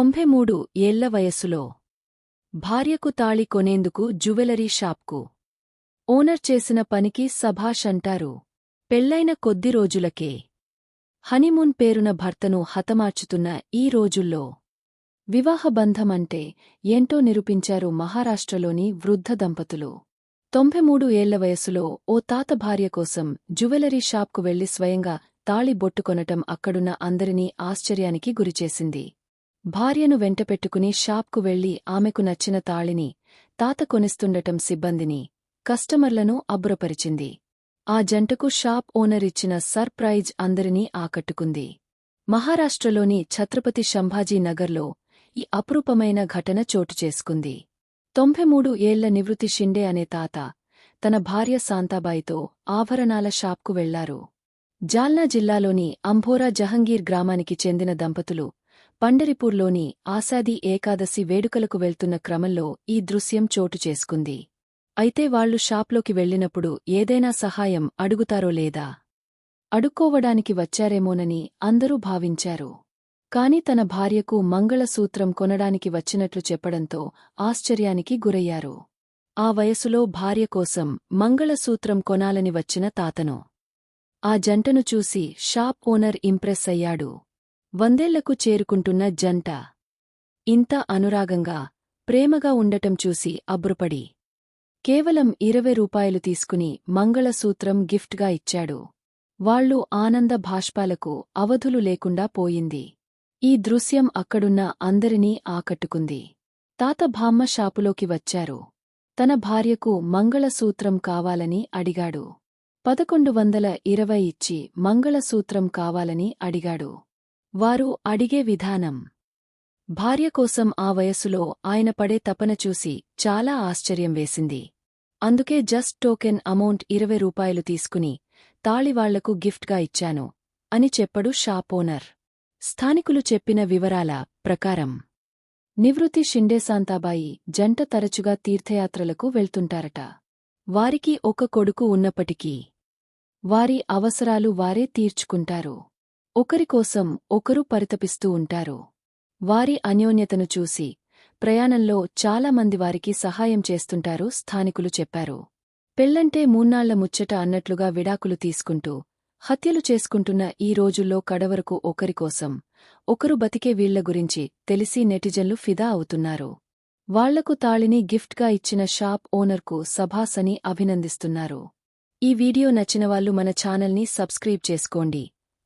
తొంభై మూడు ఏళ్ళ వయస్సులో భార్యకు తాళి కొనేందుకు జ్యువెలరీ షాప్కు ఓనర్ చేసిన పనికి సభాష్ అంటారు. పెళ్ళైన కొద్ది రోజులకే హనీమూన్ పేరున భర్తను హతమార్చుతున్న ఈ రోజుల్లో వివాహబంధమంటే ఏంటో నిరూపించారు మహారాష్ట్రలోని వృద్ధ దంపతులు. తొంభై మూడు ఏళ్ళ వయసులో ఓ తాత భార్య కోసం జ్యువెలరీ షాప్కు వెళ్ళి స్వయంగా తాళి బొట్టుకొనటం అక్కడున్న అందరినీ ఆశ్చర్యానికి గురిచేసింది. భార్యను వెంటపెట్టుకుని షాప్కు వెళ్ళి ఆమెకు నచ్చిన తాళిని తాత కొనిస్తుండటం సిబ్బందిని కస్టమర్లను అబ్బురపరిచింది. ఆ జంటకు షాప్ ఓనర్ ఇచ్చిన సర్ప్రైజ్ అందరినీ ఆకట్టుకుంది. మహారాష్ట్రలోని ఛత్రపతి శంభాజీ నగర్లో ఈ అపురూపమైన ఘటన చోటు చేసుకుంది. తొంభై మూడు ఏళ్ళ నివృత్తి షిండే అనే తాత తన భార్య శాంతాబాయితో ఆభరణాల షాప్కు వెళ్ళారు. జాల్నా జిల్లాలోని అంభోరా జహంగీర్ గ్రామానికి చెందిన దంపతులు పండరిపూర్లోని ఆసాదీ ఏకాదశి వేడుకలకు వెళ్తున్న క్రమంలో ఈ దృశ్యం చోటు చేసుకుంది. అయితే వాళ్ళు షాప్లోకి వెళ్ళినప్పుడు ఏదైనా సహాయం అడుగుతారో లేదా? అడుక్కోవడానికి వచ్చారేమోనని అందరూ భావించారు. కాని తన భార్యకు మంగళసూత్రం కొనడానికి వచ్చినట్లు చెప్పడంతో ఆశ్చర్యానికి గురయ్యారు. ఆ వయసులో భార్య కోసం మంగళసూత్రం కొనాలని వచ్చిన తాతను. ఆ జంటను చూసి షాప్ ఓనర్ ఇంప్రెస్ అయ్యాడు. వందేళ్ళకు చేరుకుంటున్న జంట. ఇంత అనురాగంగా ప్రేమగా ఉండటం చూసి అబ్రుపడి కేవలం ఇరవై రూపాయలు తీసుకుని మంగళసూత్రం గిఫ్ట్గా ఇచ్చాడు. వాళ్ళు ఆనంద భాష్పాలకు అవధులు లేకుండా పోయింది. ఈ దృశ్యం అక్కడున్న అందరినీ ఆకట్టుకుంది. తాత భామ్మ షాపులోకి వచ్చారు. తన భార్యకు మంగళసూత్రం కావాలని అడిగాడు. పదకొండు వందల ఇరవై ఇచ్చి మంగళసూత్రం కావాలని అడిగాడు. వారు అడిగే విధానం. భార్య కోసం ఆ వయసులో ఆయన పడే తపన చూసి చాలా ఆశ్చర్యం వేసింది. అందుకే జస్ట్ టోకెన్ అమౌంట్ ఇరవై రూపాయలు తీసుకుని తాళివాళ్ళకు గిఫ్ట్గా ఇచ్చాను అని చెప్పడు షాప్ ఓనర్. స్థానికులు చెప్పిన వివరాల ప్రకారం నివృత్తి షిండేశాంతాబాయి జంట తరచుగా తీర్థయాత్రలకు వెళ్తుంటారట. వారికి ఒక కొడుకు ఉన్నప్పటికీ వారి అవసరాలు వారే తీర్చుకుంటారు. ఒకరికోసం ఒకరు పరితపిస్తూ ఉంటారు. వారి అన్యోన్యతను చూసి ప్రయాణంలో చాలామంది వారికి సహాయం చేస్తుంటారు స్థానికులు చెప్పారు. పెళ్ళంటే మూన్నాళ్ళ ముచ్చట అన్నట్లుగా విడాకులు తీసుకుంటూ హత్యలు చేసుకుంటున్న ఈ రోజుల్లో కడవరకు ఒకరికోసం ఒకరు బతికే వీళ్ళ గురించి తెలిసి నెటిజన్లు ఫిదా అవుతున్నారు. వాళ్ళకు తాళిని గిఫ్ట్గా ఇచ్చిన షాప్ ఓనర్కు సభాసని అభినందిస్తున్నారు. ఈ వీడియో నచ్చినవాళ్ళు మన ఛానల్ని సబ్స్క్రైబ్ చేసుకోండి.